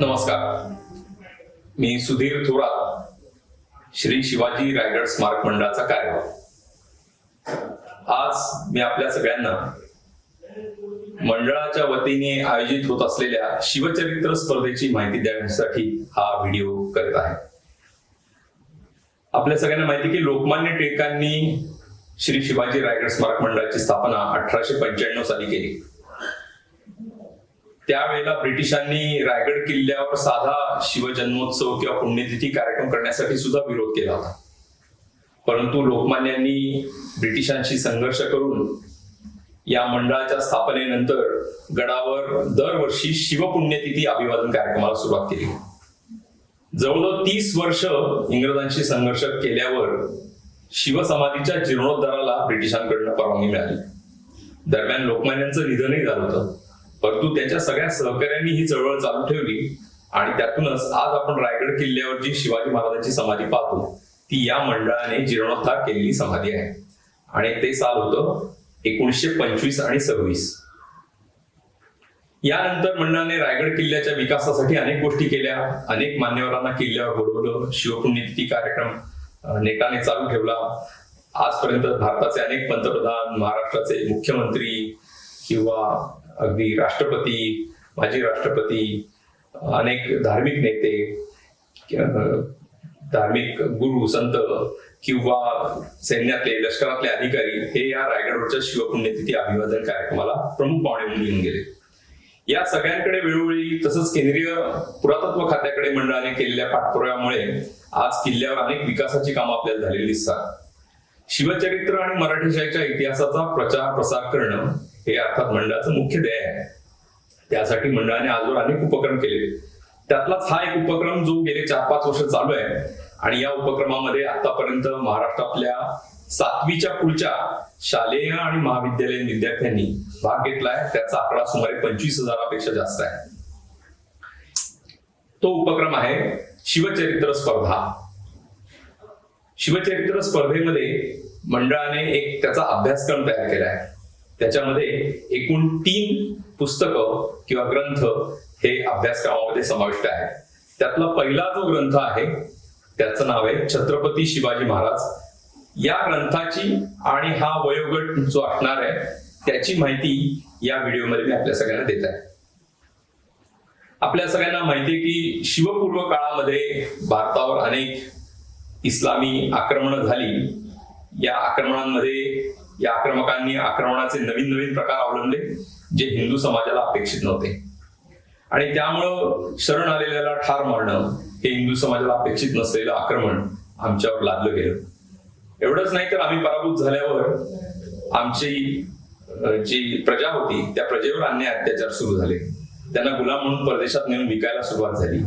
नमस्कार. मी सुधीर थोरात श्री शिवाजी रायगड स्मारक मंडळाचा कार्यवाह. आज मी आपल्या सगळ्यांना मंडळाच्या वतीने आयोजित होत असलेल्या शिवचरित्र स्पर्धेची माहिती देण्यासाठी हा व्हिडिओ करत आहे. आपल्या सगळ्यांना माहिती की लोकमान्य टिळकांनी श्री शिवाजी रायगड स्मारक मंडळाची स्थापना अठराशे पंच्याण्णव साली केली. त्यावेळेला ब्रिटिशांनी रायगड किल्ल्यावर साधा शिवजन्मोत्सव किंवा पुण्यतिथी कार्यक्रम करण्यासाठी सुद्धा विरोध केला होता. परंतु लोकमान्यांनी ब्रिटिशांशी संघर्ष करून या मंडळाच्या स्थापनेनंतर गडावर दरवर्षी शिवपुण्यतिथी अभिवादन कार्यक्रमाला सुरुवात केली. जवळजवळ तीस वर्ष इंग्रजांशी संघर्ष केल्यावर शिवसमाधीच्या जीर्णोद्धाराला ब्रिटिशांकडनं परवानगी मिळाली. दरम्यान लोकमान्यांचं निधनही झालं होतं. परंतु त्यांच्या सगळ्या सहकार्यांनी ही चळवळ चालू ठेवली आणि त्यातूनच आज आपण रायगड किल्ल्यावर जी शिवाजी महाराजांची समाधी पाहतो. ती या मंडळाने जीर्णोद्धार केलेली समाधी आहे. आणि ते साल होतं एकोणीसशे पंचवीस आणि सव्वीस. यानंतर मंडळाने रायगड किल्ल्याच्या विकासासाठी अनेक गोष्टी केल्या. अनेक मान्यवरांना किल्ल्यावर बोलवलं. शिवपुण्यतिथी कार्यक्रम नेटाने चालू ठेवला. आजपर्यंत भारताचे अनेक पंतप्रधान महाराष्ट्राचे मुख्यमंत्री किंवा अगदी राष्ट्रपती माजी राष्ट्रपती अनेक धार्मिक नेते धार्मिक गुरु संत किंवा सैन्यातले लष्करातले अधिकारी हे या रायगडवरच्या शिवपुण्यतिथी अभिवादन कार्यक्रमाला प्रमुख पाहुणे म्हणून येऊन गेले. या सगळ्यांकडे वेळोवेळी तसंच केंद्रीय पुरातत्व खात्याकडे मंडळाने केलेल्या पाठपुराव्यामुळे आज किल्ल्यावर अनेक विकासाची कामं आपल्याला झालेली दिसतात. शिवचरित्र आणि मराठी शाळेच्या इतिहासाचा प्रचार प्रसार करणं हे अर्थात मंडळाचं मुख्य ध्येय आहे. त्यासाठी मंडळाने आजवर अनेक उपक्रम केले. त्यातलाच हा एक उपक्रम जो गेले चार पाच वर्ष चालू आहे. आणि या उपक्रमामध्ये आतापर्यंत महाराष्ट्रातल्या सातवीच्या पुढच्या शालेय आणि महाविद्यालयीन विद्यार्थ्यांनी भाग घेतलाय त्याचा आकडा सुमारे पंचवीस हजारापेक्षा जास्त आहे. तो उपक्रम आहे शिवचरित्र स्पर्धा. शिवचरित्र स्पर्धेमध्ये मंडळाने एक त्याचा अभ्यासक्रम तयार केला आहे. त्याच्यामध्ये एकूण तीन पुस्तकं किंवा ग्रंथ हे अभ्यासक्रमामध्ये समाविष्ट आहे. त्यातला पहिला जो ग्रंथ आहे त्याचं नाव आहे छत्रपती शिवाजी महाराज. या ग्रंथाची आणि हा वयोगट जो असणार आहे त्याची माहिती या व्हिडिओमध्ये मी आपल्या सगळ्यांना देत आहे. आपल्या सगळ्यांना माहिती आहे की शिवपूर्व काळामध्ये भारतावर अनेक इस्लामी आक्रमणं झाली. या आक्रमणांमध्ये या आक्रमकांनी आक्रमणाचे नवीन नवीन प्रकार अवलंबले जे हिंदू समाजाला अपेक्षित नव्हते. आणि त्यामुळं शरण आलेल्याला ठार मारणं हे हिंदू समाजाला अपेक्षित नसलेलं आक्रमण आमच्यावर लादलं गेलं. एवढंच नाही तर आम्ही पराभूत झाल्यावर आमची जी प्रजा होती त्या प्रजेवर अन्याय अत्याचार सुरू झाले. त्यांना गुलाम म्हणून परदेशात नेऊन विकायला सुरुवात झाली.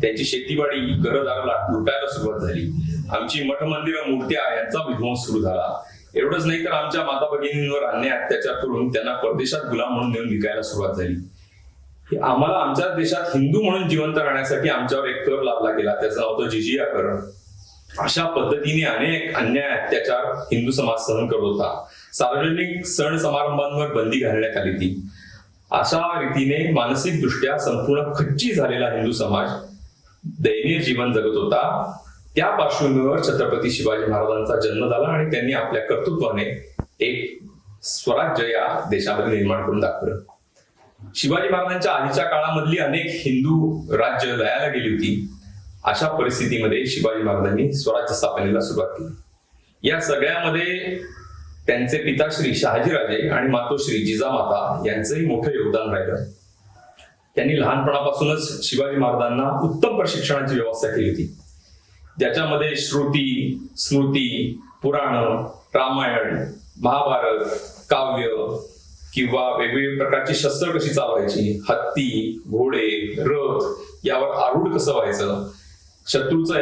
त्यांची शेतीवाडी घरदार लुटायला सुरुवात झाली. आमची मठ मंदिरं मूर्त्या यांचा विध्वंस सुरू झाला. एवढंच नाही तर आमच्या माता भगिनींवर अन्याय अत्याचार करून त्यांना परदेशात गुलाम म्हणून नेऊन विकायला सुरुवात झाली. आम्हाला आमच्या देशात हिंदू म्हणून जिवंत राहण्यासाठी आमच्यावर एक कर लाभला गेला. त्याचं नाव होतं जिजिया कर अशा पद्धतीने अनेक अन्याय अत्याचार हिंदू समाज सहन करत होता. सार्वजनिक सण समारंभांवर बंदी घालण्यात आली ती अशा रीतीने मानसिक दृष्ट्या संपूर्ण खच्ची झालेला हिंदू समाज दैनीय जीवन जगत होता. त्या पार्श्वभूमीवर छत्रपती शिवाजी महाराजांचा जन्म झाला आणि त्यांनी आपल्या कर्तृत्वाने एक स्वराज्य या देशामध्ये निर्माण करून दाखवलं. शिवाजी महाराजांच्या आधीच्या काळामधली अनेक हिंदू राज्य लयाला गेली होती. अशा परिस्थितीमध्ये शिवाजी महाराजांनी स्वराज्य स्थापनेला सुरुवात केली. या सगळ्यामध्ये त्यांचे पिता श्री शहाजीराजे आणि मातोश्री जिजामाता यांचंही मोठं योगदान राहिलं. त्यांनी लहानपणापासूनच शिवाजी महाराजांना उत्तम प्रशिक्षणाची व्यवस्था केली होती. ज्याच्यामध्ये श्रुती स्मृती पुराण रामायण महाभारत काव्य किंवा वेगवेगळ्या प्रकारची शस्त्र कशी चालवायची? हत्ती घोडे रथ यावर आरूढ कसं व्हायचं? शत्रूचं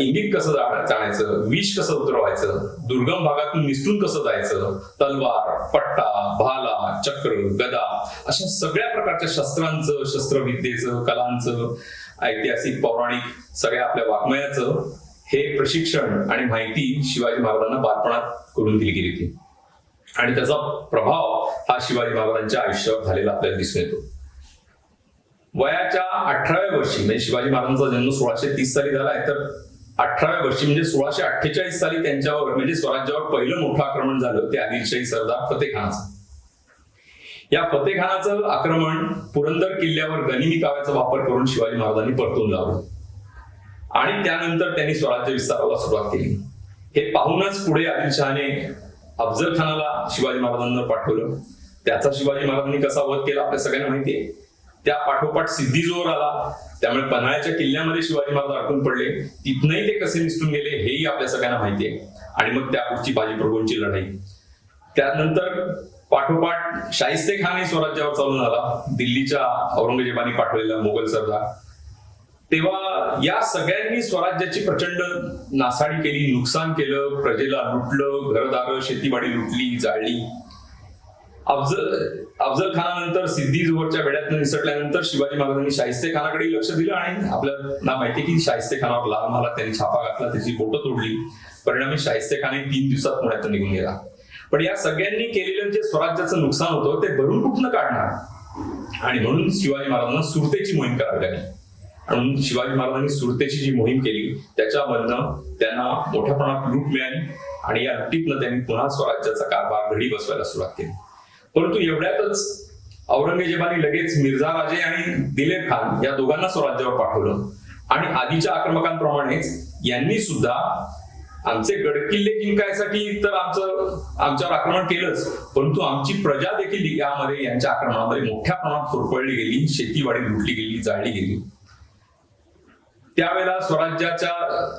इंगित कसं जाण्याचं जाणायचं? विष कसं उतरवायचं? दुर्गम भागातून निसटून कसं जायचं? तलवार पट्टा भाला चक्र गदा अशा सगळ्या प्रकारच्या शस्त्रांचं शस्त्रविद्येचं कलांचं ऐतिहासिक पौराणिक सगळ्या आपल्या वाङ्मयाचं हे प्रशिक्षण आणि माहिती शिवाजी महाराजांना बालपणात करून दिली गेली होती. आणि त्याचा प्रभाव हा शिवाजी महाराजांच्या आयुष्यावर झालेला आपल्याला दिसून येतो. वयाच्या अठराव्या वर्षी म्हणजे शिवाजी महाराजांचा जन्म सोळाशे तीस साली झाला आहे तर अठराव्या वर्षी म्हणजे सोळाशे अठ्ठेचाळीस साली त्यांच्यावर म्हणजे स्वराज्यावर पहिलं मोठं आक्रमण झालं ते आदिलशाही सरदार फतेखानाचं या फतेखानाचं आक्रमण पुरंदर किल्ल्यावर गनिमी काव्याचा वापर करून शिवाजी महाराजांनी परतून लावलं. आणि त्यानंतर त्यांनी स्वराज्य विस्ताराला सुरुवात केली. हे पाहूनच पुढे आदिलशहाने अफजल खानाला शिवाजी महाराजांना पाठवलं. त्याचा शिवाजी महाराजांनी कसा वध केला आपल्या सगळ्यांना माहितीये त्या पाठोपाठ सिद्धी जोर आला. त्यामुळे पन्हाळ्याच्या किल्ल्यामध्ये शिवाजी महाराज अडकून पडले. तिथनही ते कसे निसटून गेले हेही आपल्या सगळ्यांना माहितीये आणि मग त्या पुढची बाजीप्रभूंची लढाई. त्यानंतर पाठोपाठ शाहिस्ते खान हे स्वराज्यावर चालून आला. दिल्लीच्या औरंगजेबाने पाठवलेला मोगल सरदार. तेव्हा या सगळ्यांनी स्वराज्याची प्रचंड नासाडी केली नुकसान केलं प्रजेला लुटलं घरदार शेतीवाडी लुटली जाळली. अफजल अफजल खानानंतर सिद्धी जोहरच्या वेड्यात निसटल्यानंतर शिवाजी महाराजांनी शाहिस्ते खानाकडे लक्ष दिलं आणि आपल्याला माहिती की शाहिस्ते खानावर लाल मला त्यांनी छापा घातला त्याची बोटं तोडली. परिणामी शाहिस्ते खान हे तीन दिवसात पुण्यात निघून गेला. पण या सगळ्यांनी केलेलं जे स्वराज्याचं नुकसान होतं ते भरून कुठनं काढणार? आणि म्हणून शिवाजी महाराजांना सुरतेची मोहीम करावी लागली. आणि म्हणून शिवाजी महाराजांनी सुरतेची जी मोहीम केली त्याच्यामधनं त्यांना मोठ्या प्रमाणात लूट मिळाली आणि या लुटीतनं त्यांनी पुन्हा स्वराज्याचा कारभार घडी बसवायला सुरुवात केली. परंतु एवढ्यातच औरंगजेबाने लगेच मिर्झा राजे आणि दिलेर खान या दोघांना स्वराज्यावर पाठवलं. आणि आधीच्या आक्रमकांप्रमाणेच यांनी सुद्धा आमचे गडकिल्ले जिंकायसाठी तर आमचं आमच्यावर आक्रमण केलंच. परंतु आमची प्रजा देखील यामध्ये यांच्या आक्रमणामध्ये मोठ्या प्रमाणात होरपळली गेली शेतीवाडी लुटली गेली जाळली गेली. त्यावेळेला स्वराज्याच्या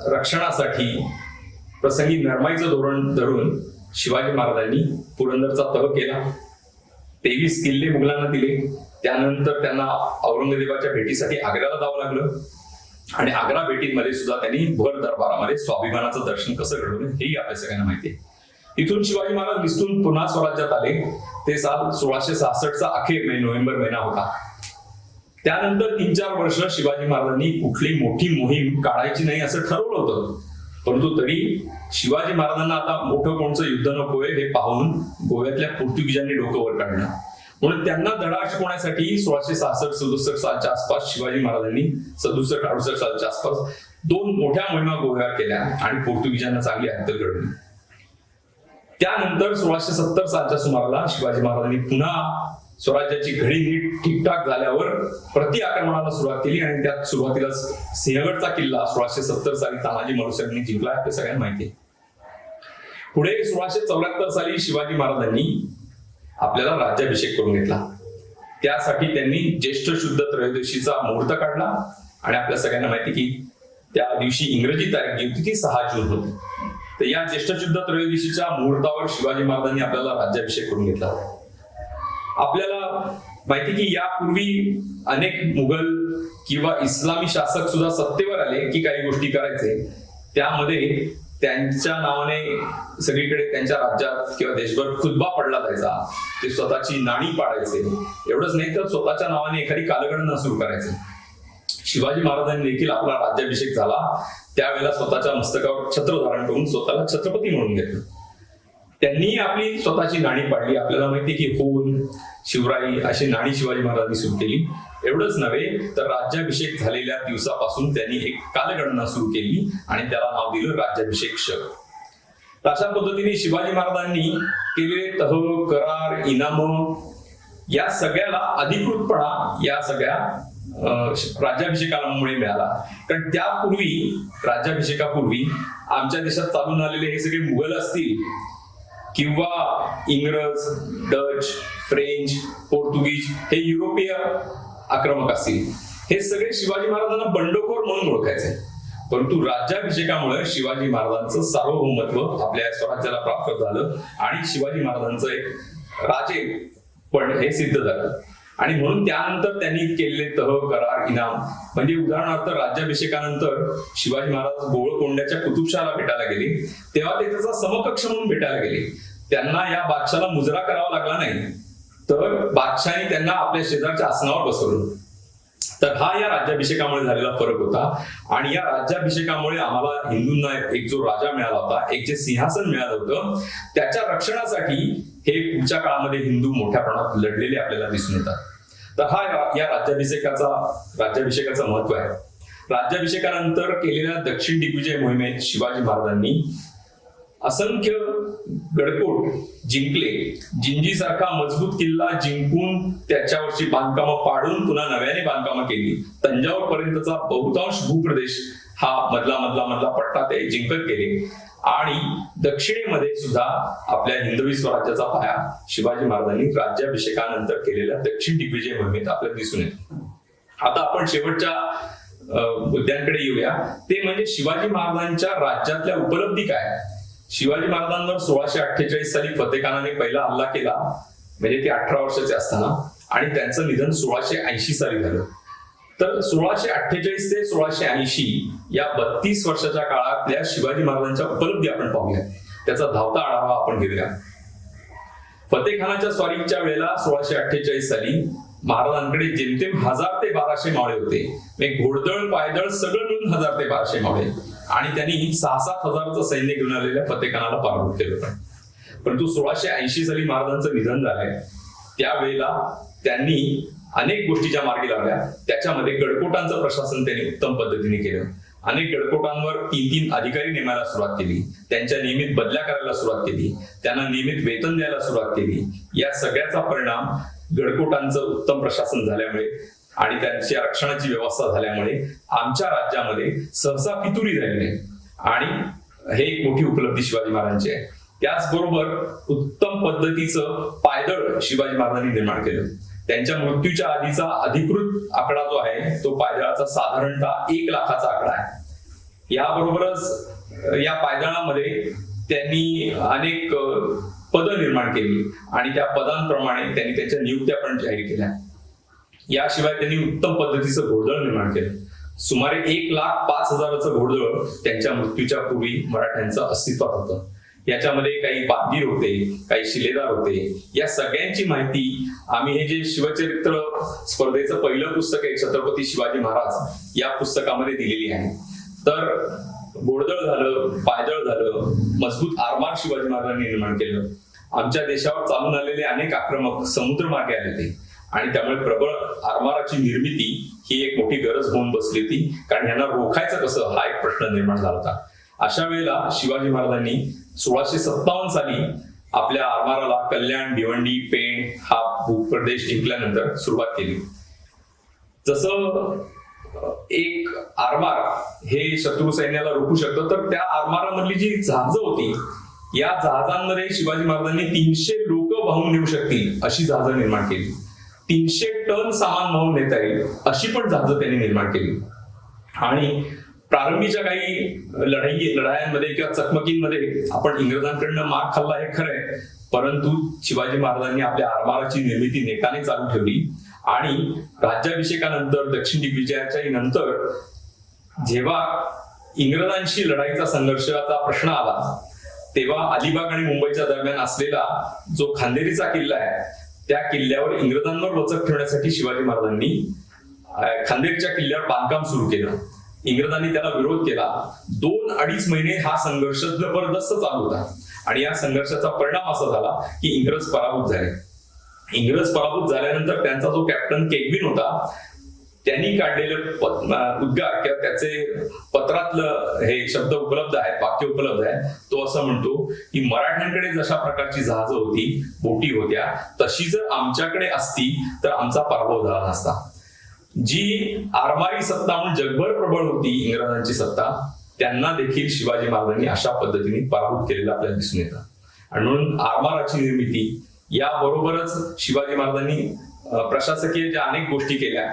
रक्षणासाठी प्रसंगी नरमाईचं धोरण धरून शिवाजी महाराजांनी पुरंदरचा तह केला. तेवीस किल्ले मुघलांना दिले. त्यानंतर त्यांना औरंगजेबाच्या भेटीसाठी आग्र्याला जावं लागलं. आणि आग्रा भेटीमध्ये सुद्धा त्यांनी भर दरबारामध्ये स्वाभिमानाचं दर्शन कसं घडवलं हेही आपल्या सगळ्यांना माहिती आहे. इथून शिवाजी महाराज निसटून पुन्हा स्वराज्यात आले. ते साल सोळाशे सहासष्टचा अखेर मे नोव्हेंबर महिना होता. त्यानंतर तीन चार वर्ष शिवाजी महाराजांनी कुठली मोठी मोहीम काढायची नाही असं ठरवलं होतं. परंतु तरी शिवाजी महाराजांना आता मोठं कोणचं युद्ध नकोय हे पाहून गोव्यातल्या पोर्तुगीजांनी डोकं वर काढलं. म्हणून त्यांना धडा शिकवण्यासाठी सोळाशे सहासष्ट सदुसष्ट सालच्या आसपास शिवाजी महाराजांनी सदुसष्ट अडुसष्ट सालच्या आसपास दोन मोठ्या मोहिमा गोव्यावर केल्या आणि पोर्तुगीजांना चांगली हद्दल घडली त्यानंतर सोळाशे सत्तर सालच्या सुमाराला शिवाजी महाराजांनी पुन्हा स्वराज्याची घडी नीट ठीकठाक झाल्यावर प्रति आक्रमणाला सुरुवात केली आणि त्यात सुरुवातीला सिंहगडचा किल्ला सोळाशे सत्तर साली तानाजी मालुसरेंनी जिंकला हे सगळ्यांना माहिती पुढे सोळाशे चौऱ्याहत्तर साली शिवाजी महाराजांनी आपल्याला राज्याभिषेक करून घेतला. त्यासाठी त्यांनी ज्येष्ठ शुद्ध त्रयोदशीचा मुहूर्त काढला आणि आपल्या सगळ्यांना माहिती की त्या दिवशी इंग्रजी तारीख जी होती ती सहा जून होती. तर या ज्येष्ठ शुद्ध त्रयोदशीच्या मुहूर्तावर शिवाजी महाराजांनी आपल्याला राज्याभिषेक करून घेतला. आपल्याला माहिती की यापूर्वी अनेक मुघल किंवा इस्लामी शासक सुद्धा सत्तेवर आले की काही गोष्टी करायचे. त्यामध्ये त्यांच्या नावाने सगळीकडे त्यांच्या राज्यात किंवा देशभर खुदबा पडला जायचा. ते स्वतःची नाणी पाडायचे. एवढंच नाही तर स्वतःच्या नावाने एखादी कालगणना सुरू करायचे. शिवाजी महाराजांनी देखील आपला राज्याभिषेक झाला. त्यावेळेला स्वतःच्या मस्तकावर छत्र धारण करून स्वतःला छत्रपती म्हणून घेतलं. त्यांनी आपली स्वतःची नाणी पाडली. आपल्याला माहिती की होऊन शिवराई अशी नाणी शिवाजी महाराजांनी सुरू केली. एवढंच नव्हे तर राज्याभिषेक झालेल्या दिवसापासून त्यांनी एक कालगणना सुरू केली आणि त्याला नाव दिलं राज्याभिषेक शक. अशा पद्धतीने शिवाजी महाराजांनी केलेले तह करार इनाम. या सगळ्याला अधिकृतपणा या सगळ्या राज्याभिषेकामुळे मिळाला. कारण त्यापूर्वी राज्याभिषेकापूर्वी आमच्या देशात चालून आलेले हे सगळे मुघल असतील किंवा इंग्रज डच फ्रेंच पोर्तुगीज हे युरोपीय आक्रमक असतील. हे सगळे शिवाजी महाराजांना बंडखोर म्हणून ओळखायचे. परंतु राज्याभिषेकामुळे शिवाजी महाराजांचं सार्वभौमत्व आपल्या स्वराज्याला प्राप्त झालं आणि शिवाजी महाराजांचं एक राजे पण हे सिद्ध झालं. आणि म्हणून त्यानंतर त्यांनी केलेले तह करार इनाम. म्हणजे उदाहरणार्थ राज्याभिषेकानंतर शिवाजी महाराज गोळकोंड्याच्या कुतुबशाला भेटायला गेले. तेव्हा ते त्याचा समकक्ष म्हणून भेटायला गेले. त्यांना या बादशाला मुजरा करावा लागला नाही तर बादशाने त्यांना आपल्या शेजारच्या आसनावर बसवलं. तर हा या राज्याभिषेकामुळे झालेला फरक होता. आणि या राज्याभिषेकामुळे आम्हाला हिंदूंना एक जो राजा मिळाला होता एक जे सिंहासन मिळालं होतं त्याच्या रक्षणासाठी हे पुढच्या काळामध्ये हिंदू मोठ्या प्रमाणात लढलेले आपल्याला दिसून येतात. तर हा या- या राज्याभिषेकाचा राज्याभिषेकाचं महत्त्व आहे. राज्याभिषेकानंतर केलेल्या दक्षिण दिग्विजय मोहिमेत शिवाजी महाराजांनी असंख्य गडकोट जिंकले. जिंजीसारखा मजबूत किल्ला जिंकून त्याच्यावरची बांधकामं पाडून पुन्हा नव्याने बांधकामं केली. तंजावर पर्यंतचा बहुतांश भूप्रदेश हा मधला मधला मधला पट्टा ते जिंकत गेले. आणि दक्षिणेमध्ये सुद्धा आपल्या हिंदवी स्वराज्याचा पाया शिवाजी महाराजांनी राज्याभिषेकानंतर केलेल्या दक्षिण दिग्विजय मोहिमेत आपल्याला दिसून येतो. आता आपण शेवटच्या मुद्द्यांकडे येऊया. ते म्हणजे शिवाजी महाराजांच्या राज्यातल्या उपलब्धी काय? शिवाजी महाराजांवर सोळाशे अठ्ठेचाळीस साली फतेखानाने पहिला हल्ला केला म्हणजे ते अठरा वर्षाचे असताना आणि त्यांचं निधन सोळाशे ऐंशी साली झालं. तर सोळाशे अठ्ठेचाळीस ते सोळाशे ऐंशी या बत्तीस वर्षाच्या काळातल्या शिवाजी महाराजांच्या उपलब्धी आपण पाहूया. त्याचा धावता आढावा आपण घेऊया. फतेखानाच्या स्वारीच्या वेळेला सोळाशे अठ्ठेचाळीस साली महाराजांकडे जेमतेम हजार ते बाराशे मावळे होते. म्हणजे घोडदळ पायदळ सगळं मिळून हजार ते बाराशे मावळे. आणि त्यांनी सहा सात हजारचं सैन्य घेऊन आलेल्या फतेखानाला पराभूत केलं पण. परंतु सोळाशे ऐंशी साली महाराजांचं निधन झालंय. त्यावेळेला त्यांनी अनेक गोष्टीच्या मार्गी लावल्या त्याच्यामध्ये गडकोटांचं प्रशासन त्यांनी उत्तम पद्धतीने केलं. अनेक गडकोटांवर तीन तीन अधिकारी नेमायला सुरुवात केली. त्यांच्या नियमित बदल्या करायला सुरुवात केली. त्यांना नियमित वेतन द्यायला सुरुवात केली. या सगळ्याचा परिणाम गडकोटांचं उत्तम प्रशासन झाल्यामुळे आणि त्यांच्या रक्षणाची व्यवस्था झाल्यामुळे आमच्या राज्यामध्ये सहसा पितुरी झाली नाही. आणि हे एक मोठी उपलब्धी शिवाजी महाराजांची आहे. त्याचबरोबर उत्तम पद्धतीचं पायदळ शिवाजी महाराजांनी निर्माण केलं. त्यांच्या मृत्यूच्या आधीचा अधिकृत आकडा जो आहे तो पायदळाचा साधारणतः एक लाखाचा आकडा आहे. याबरोबरच या पायदळामध्ये त्यांनी अनेक पद निर्माण केली आणि त्या पदांप्रमाणे त्यांनी त्यांच्या नियुक्त्या पण जाहीर केल्या. याशिवाय त्यांनी उत्तम पद्धतीचं घोडदळ निर्माण केलं. सुमारे एक लाख पाच हजाराचं घोडदळ त्यांच्या मृत्यूच्या पूर्वी मराठ्यांचं अस्तित्वात होतं. याच्यामध्ये काही बादगीर होते काही शिलेदार होते. या सगळ्यांची माहिती आम्ही हे जे शिवचरित्र स्पर्धेचं पहिलं पुस्तक आहे छत्रपती शिवाजी महाराज या पुस्तकामध्ये दिलेली आहे. तर घोडदळ झालं पायदळ झालं मजबूत आरमार शिवाजी महाराजांनी निर्माण केलं. आमच्या देशावर चालून आलेले अनेक आक्रमक समुद्रमार्गे आले होते. आणि त्यामुळे प्रबळ आरमाराची निर्मिती ही एक मोठी गरज होऊन बसली होती. कारण यांना रोखायचं कसं? हा एक प्रश्न निर्माण झाला होता. अशा वेळेला शिवाजी महाराजांनी सोळाशे सत्तावन्न साली आपल्या आरमाराला कल्याण भिवंडी पेण हा भूप्रदेश जिंकल्यानंतर सुरुवात केली. जसं एक आरमार हे शत्रू सैन्याला रोखू शकतं तर त्या आरमारामधली जी जहाजं होती या जहाजांमध्ये शिवाजी महाराजांनी तीनशे लोक वाहून नेऊ शकतील अशी जहाजं निर्माण केली. तीनशे टन सामान वाहून नेता येईल अशी पण जहाजं त्यांनी निर्माण केली. आणि प्रारंभीच्या काही लढाई लढायांमध्ये किंवा चकमकींमध्ये आपण इंग्रजांकडनं माग खाल्ला हे खरंय परंतु शिवाजी महाराजांनी आपल्या आरमाराची निर्मिती नेटाने चालू ठेवली. आणि राज्याभिषेकानंतर दक्षिण दिग्विजयाच्या नंतर जेव्हा इंग्रजांशी लढाईचा संघर्षाचा प्रश्न आला तेव्हा अलिबाग आणि मुंबईच्या दरम्यान असलेला जो खांदेरीचा किल्ला आहे त्या किल्ल्यावर इंग्रजांवर वचक ठेवण्यासाठी शिवाजी महाराजांनी खांदेरच्या किल्ल्यावर बांधकाम सुरू केलं. इंग्रजांनी त्याला विरोध केला. दोन अडीच महिने हा संघर्ष जबरदस्त चालू होता. आणि या संघर्षाचा परिणाम असा झाला की इंग्रज पराभूत झाले. इंग्रज पराभूत झाल्यानंतर त्यांचा जो कॅप्टन केगविन होता त्यांनी काढलेलं उद्गार किंवा त्याचे पत्रातलं हे शब्द उपलब्ध आहेत वाक्य उपलब्ध आहे तो असं म्हणतो की मराठ्यांकडे जशा प्रकारची जहाजं होती बोटी होत्या तशी जर आमच्याकडे असती तर आमचा पराभव झाला नसता. जी आरमारी सत्ता म्हणून जगभर प्रबळ होती इंग्रजांची सत्ता त्यांना देखील शिवाजी महाराजांनी अशा पद्धतीने पराभूत केलेला आपल्याला दिसून येतं. आणि म्हणून आरमाराची निर्मिती याबरोबरच शिवाजी महाराजांनी प्रशासकीय ज्या अनेक गोष्टी केल्या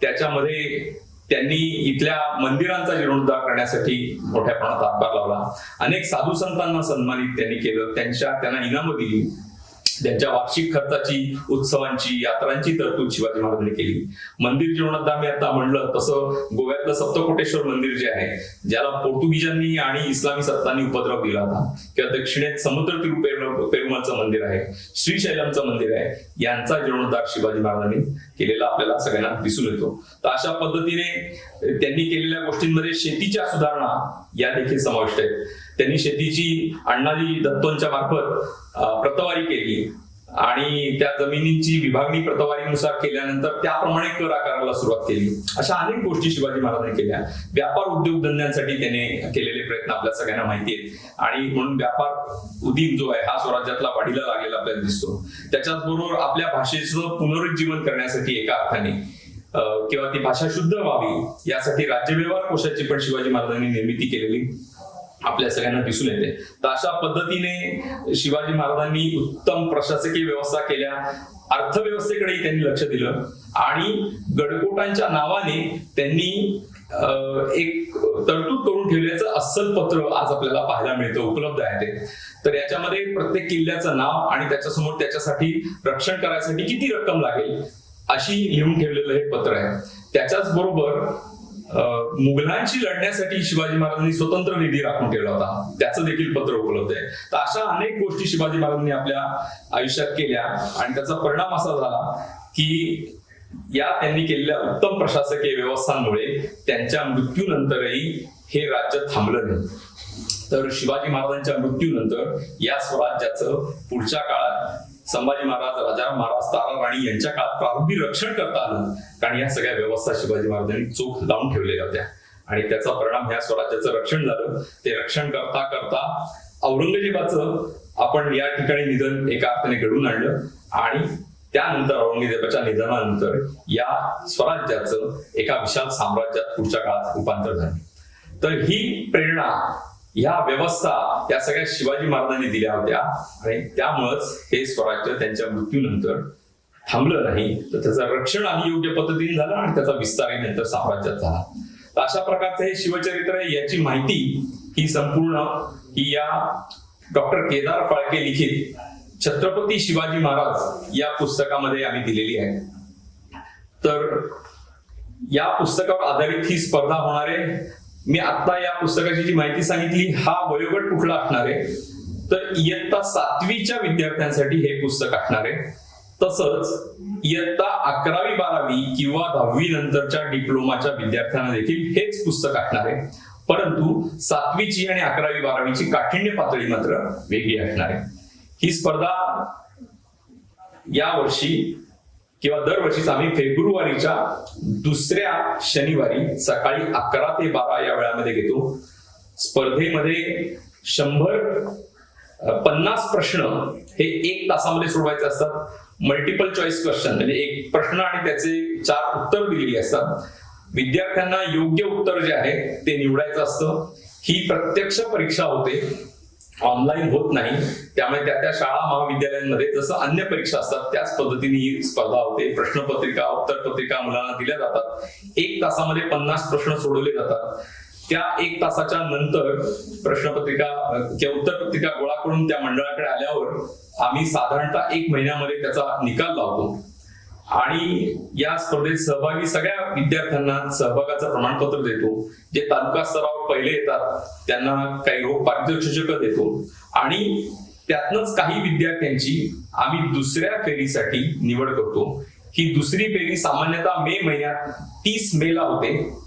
त्याच्यामध्ये त्यांनी इथल्या मंदिरांचा जीर्णोद्धार करण्यासाठी मोठ्या प्रमाणात हातभार लावला. अनेक साधू संतांना सन्मानित त्यांनी केलं. त्यांच्या त्यांना इनामं दिली. त्यांच्या वार्षिक खर्चाची उत्सवांची यात्रांची तरतूद शिवाजी महाराजांनी केली. मंदिर जीर्णोद्धार मी आता म्हणलं तसं गोव्यातलं सप्तकोटेश्वर मंदिर जे आहे ज्याला पोर्तुगीजांनी आणि इस्लामी सत्तांनी उपद्रव दिला होता किंवा दक्षिणेत समुद्र तिरू पेरुमलचं मंदिर आहे श्रीशैलमचं मंदिर आहे यांचा जीर्णोद्धार शिवाजी महाराजांनी केलेला आपल्याला सगळ्यांना दिसून येतो. तर अशा पद्धतीने त्यांनी केलेल्या गोष्टींमध्ये शेतीच्या सुधारणा या देखील समाविष्ट आहेत. त्यांनी शेतीची अण्णाजी दत्तोंच्या मार्फत प्रतवारी केली. आणि त्या जमिनीची विभागणी प्रतवारीनुसार केल्यानंतर त्याप्रमाणे कर आकाराला सुरुवात केली. अशा अनेक गोष्टी शिवाजी महाराजांनी केल्या. व्यापार उद्योगधंद्यांसाठी त्याने केलेले प्रयत्न आपल्या सगळ्यांना माहिती आहेत. आणि म्हणून व्यापार उदीम जो आहे हा स्वराज्यातला वाढीला लागलेला आपल्याला दिसतो. त्याच्याच बरोबर आपल्या भाषेचं पुनरुज्जीवन करण्यासाठी एका अर्थाने किंवा ती भाषा शुद्ध व्हावी यासाठी राज्य व्यवहार कोशाची पण शिवाजी महाराजांनी निर्मिती केलेली. आपल्या सगळ्यांना दिसून येते. तर अशा पद्धतीने शिवाजी महाराजांनी उत्तम प्रशासकीय व्यवस्था केल्या. अर्थव्यवस्थेकडेही त्यांनी लक्ष दिलं. आणि गडकोटांच्या नावाने त्यांनी एक तरतूद करून ठेवल्याचं अस्सल पत्र आज आपल्याला पाहायला मिळतं उपलब्ध आहे ते. तर याच्यामध्ये प्रत्येक किल्ल्याचं नाव आणि त्याच्यासमोर त्याच्यासाठी रक्षण करायसाठी किती रक्कम लागेल अशी लिहून ठेवलेलं हे पत्र आहे. त्याच्याच बरोबर मुघलांशी लढण्यासाठी शिवाजी महाराजांनी स्वतंत्र निधी राखून ठेवला होता. त्याचं देखील पत्र उपलब्ध आहे. तर अशा अनेक गोष्टी शिवाजी महाराजांनी आपल्या आयुष्यात केल्या आणि त्याचा परिणाम असा झाला की या त्यांनी केलेल्या उत्तम प्रशासकीय व्यवस्थांमुळे त्यांच्या मृत्यूनंतरही हे राज्य थांबलं नाही. तर शिवाजी महाराजांच्या मृत्यूनंतर या स्वराज्याचं पुढच्या काळात संभाजी महाराज राजा महाराज तारा राणी यांच्या काळात प्रारंभी रक्षण करता आलं. कारण या सगळ्या व्यवस्था शिवाजी महाराजांनी चोख लावून ठेवलेल्या होत्या. आणि त्याचा परिणाम ह्या स्वराज्याचं रक्षण झालं. ते रक्षण करता करता औरंगजेबाचं आपण या ठिकाणी निधन एका अर्थाने घडून आणलं. आणि त्यानंतर औरंगजेबाच्या निधनानंतर या स्वराज्याचं एका विशाल साम्राज्यात पुढच्या काळात रूपांतर झालं. तर ही प्रेरणा या व्यवस्था या सगळ्या शिवाजी महाराजांनी दिल्या होत्या. आणि त्यामुळंच हे स्वराज्य त्यांच्या मृत्यूनंतर थांबलं नाही. तर त्याचं रक्षण आणि योग्य पद्धतीने झालं आणि त्याचा विस्तारही नंतर साम्राज्यात झाला. तर अशा प्रकारचं हे शिवचरित्र आहे याची माहिती ही संपूर्ण ही या डॉक्टर केदार फाळके लिखित छत्रपती शिवाजी महाराज या पुस्तकामध्ये आम्ही दिलेली आहे. तर या पुस्तकावर आधारित ही स्पर्धा होणार आहे. मी आता या पुस्तकाची जी माहिती सांगितली हा वयोगट कुठला असणार आहे? तर इयत्ता सातवीच्या विद्यार्थ्यांसाठी हे पुस्तक असणार आहे. तसंच इयत्ता अकरावी बारावी किंवा दहावी नंतरच्या डिप्लोमाच्या विद्यार्थ्यांना देखील हेच पुस्तक असणार आहे. परंतु सातवीची आणि अकरावी बारावीची काठिण्य पातळी मात्र वेगळी असणार आहे. ही स्पर्धा यावर्षी किंवा दरवर्षीच आम्ही फेब्रुवारीच्या दुसऱ्या शनिवारी सकाळी अकरा ते बारा या वेळामध्ये घेतो. स्पर्धेमध्ये शंभर पन्नास प्रश्न हे एक तासामध्ये सोडवायचे असतात. मल्टिपल चॉईस क्वेश्चन म्हणजे एक प्रश्न आणि त्याचे चार उत्तर दिलेली असतात. विद्यार्थ्यांना योग्य उत्तर जे आहे ते निवडायचं असतं. ही प्रत्यक्ष परीक्षा होते. ऑनलाईन होत नाही. त्यामुळे त्या त्या शाळा महाविद्यालयांमध्ये जसं अन्य परीक्षा असतात त्याच पद्धतीने ही स्पर्धा होते. प्रश्नपत्रिका उत्तरपत्रिका मुलांना दिल्या जातात. एक तासामध्ये पन्नास प्रश्न सोडवले जातात. त्या एक तासाच्या नंतर प्रश्नपत्रिका अ, किंवा उत्तरपत्रिका गोळा करून त्या मंडळाकडे आल्यावर आम्ही साधारणतः एक महिन्यामध्ये त्याचा निकाल लावतो. आणि या स्पर्धेत सहभागी सगळ्या विद्यार्थ्यांना सहभागाचं प्रमाणपत्र देतो. जे तालुका स्तरावर पहिले येतात त्यांना काही रोग पारितोषिक देतो. आणि त्यातनच काही विद्यार्थ्यांची आम्ही दुसऱ्या फेरीसाठी निवड करतो. ही दुसरी फेरी सामान्यतः मे महिन्यात तीस मे ला होते.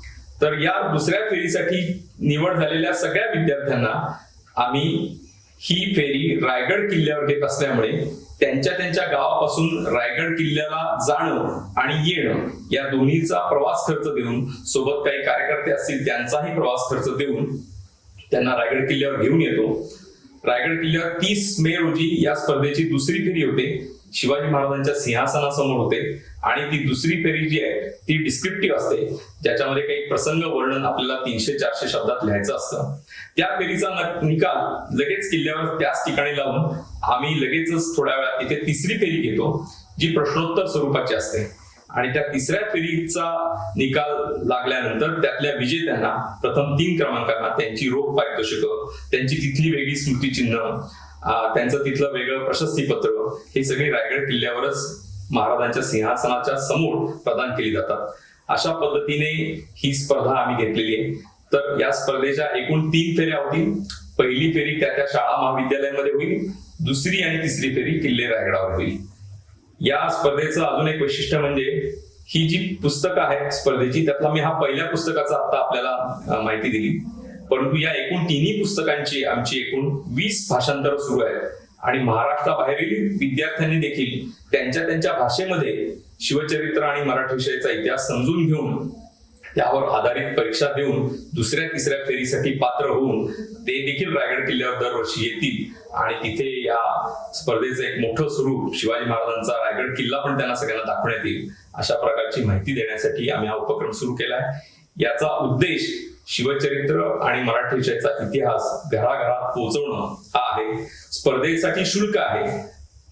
तर या दुसऱ्या फेरीसाठी निवड झालेल्या सगळ्या विद्यार्थ्यांना आम्ही ही फेरी रायगड किल्ल्यावर घेत असल्यामुळे त्यांच्या त्यांच्या गावापासून रायगड किल्ल्याला जाणं आणि येणं या दोन्हीचा प्रवास खर्च देऊन सोबत काही कार्यकर्ते असतील त्यांचाही प्रवास खर्च देऊन त्यांना रायगड किल्ल्यावर घेऊन येतो. रायगड किल्ल्यावर तीस मे रोजी या स्पर्धेची दुसरी फेरी होते. शिवाजी महाराजांच्या सिंहासनासमोर होते. आणि ती दुसरी फेरी जी आहे ती डिस्क्रिप्टिव्ह असते. ज्याच्यामध्ये काही प्रसंग वर्णन आपल्याला तीनशे चारशे शब्दात लिहायचं असतं. त्या फेरीचा निकाल लगेच किल्ल्यावर त्याच ठिकाणी लावून आम्ही लगेचच थोड्या वेळात तिथे तिसरी फेरी घेतो जी प्रश्नोत्तर स्वरूपाची असते. आणि त्या तिसऱ्या फेरीचा निकाल लागल्यानंतर त्यातल्या विजेत्यांना प्रथम तीन क्रमांकांना त्यांची रोख पारितोषिक त्यांची तिथली वेगळी स्मृतिचिन्ह त्यांचं तिथलं वेगळं प्रशस्तीपत्र हे सगळे रायगड किल्ल्यावरच महाराजांच्या सिंहासनाच्या समोर प्रदान केली जातात. अशा पद्धतीने ही स्पर्धा आम्ही घेतलेली आहे. तर या स्पर्धेच्या एकूण तीन फेऱ्या होतील. पहिली फेरी त्या त्या शाळा महाविद्यालयामध्ये होईल. दुसरी आणि तिसरी फेरी किल्ले रायगडावर होईल. या स्पर्धेचं अजून एक वैशिष्ट्य म्हणजे ही जी पुस्तकं आहेत स्पर्धेची त्यातला मी हा पहिल्या पुस्तकाचा आता आपल्याला माहिती दिली. परंतु या एकूण तिन्ही पुस्तकांची आमची एकूण वीस भाषांतर सुरू आहेत. आणि महाराष्ट्राबाहेरील विद्यार्थ्यांनी देखील त्यांच्या त्यांच्या भाषेमध्ये शिवचरित्र आणि मराठी विषयाचा इतिहास समजून घेऊन त्यावर आधारित परीक्षा देऊन दुसऱ्या तिसऱ्या फेरीसाठी पात्र होऊन ते देखील रायगड किल्ल्यावर दरवर्षी येतील. आणि तिथे या स्पर्धेचं एक मोठं स्वरूप शिवाजी महाराजांचा रायगड किल्ला पण त्यांना सगळ्यांना दाखवण्यात येईल. अशा प्रकारची माहिती देण्यासाठी आम्ही हा उपक्रम सुरू केला आहे याचा उद्देश शिवचरित्र आणि मराठी विषयाचा इतिहास घराघरात पोहोचवणं हा आहे. स्पर्धेसाठी शुल्क आहे.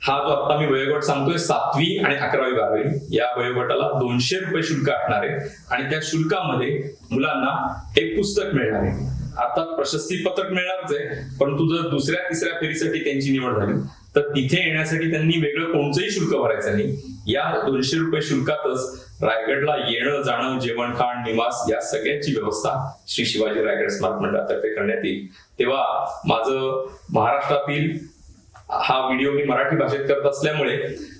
हा जो आता मी वयोगट सांगतोय सातवी आणि अकरावी बारावी या वयोगटाला दोनशे रुपये शुल्क असणार आहे. आणि त्या शुल्कामध्ये मुलांना एक पुस्तक मिळणार आहे. अर्थात प्रशस्ती पत्रक मिळणारच आहे परंतु जर दुसऱ्या तिसऱ्या फेरीसाठी त्यांची निवड झाली तर तिथे येण्यासाठी त्यांनी वेगळं कोणतंही शुल्क भरायचं नाही. या दोनशे रुपये शुल्कातच रायगडला येणं जाणं जेवण खाण निवास या सगळ्याची व्यवस्था श्री शिवाजी रायगड स्मारक मंडळातर्फे करण्यात येईल. तेव्हा माझं महाराष्ट्रातील हा व्हिडिओ मी मराठी भाषेत करत असल्यामुळे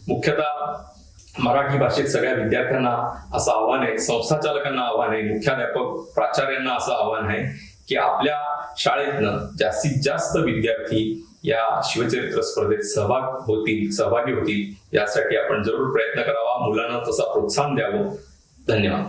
मुख्यतः मराठी भाषेत सगळ्या विद्यार्थ्यांना असं आव्हान आहे संस्थाचालकांना आव्हान आहे मुख्याध्यापक प्राचार्यांना असं आव्हान आहे की आपल्या शाळेतनं जास्तीत जास्त विद्यार्थी या शिवचरित्र स्पर्धेत सहभाग होतील सहभागी होतील यासाठी आपण जरूर प्रयत्न करावा. मुलांना तसा प्रोत्साहन द्यावं. धन्यवाद.